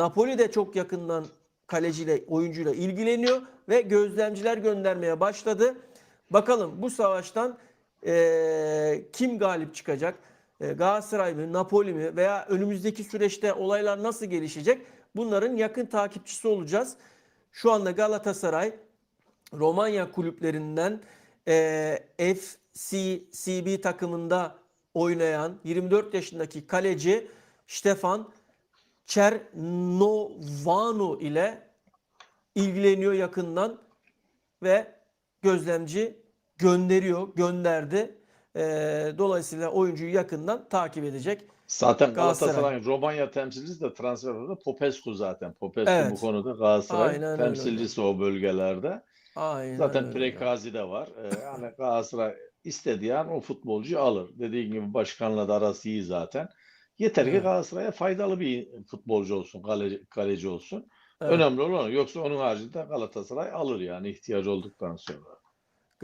Napoli de çok yakından kaleciyle, oyuncuyla ilgileniyor ve gözlemciler göndermeye başladı. Bakalım bu savaştan eee, kim galip çıkacak? Eee, Galatasaray mı, Napoli mi veya önümüzdeki süreçte olaylar nasıl gelişecek? Bunların yakın takipçisi olacağız. Şu anda Galatasaray Romanya kulüplerinden eee FCCB takımında oynayan 24 yaşındaki kaleci Stefan Çernovanu ile ilgileniyor yakından ve gözlemci gönderiyor, gönderdi. Eee, dolayısıyla oyuncuyu yakından takip edecek. Zaten Galatasaray. Romanya temsilcisi de transfer oldu. Popescu zaten. Popescu Evet. bu konuda Galatasaray Aynen öyle temsilcisi o bölgelerde. Aynen Zaten öyle. Prekazi de var. Ee, yani Galatasaray istediği an o futbolcuyu alır. Dediğin gibi başkanla da arası iyi zaten. Yeter ki Evet. Galatasaray'a faydalı bir futbolcu olsun, kaleci, kaleci olsun. Evet. Önemli olan. Yoksa onun haricinde Galatasaray alır yani ihtiyacı olduktan sonra.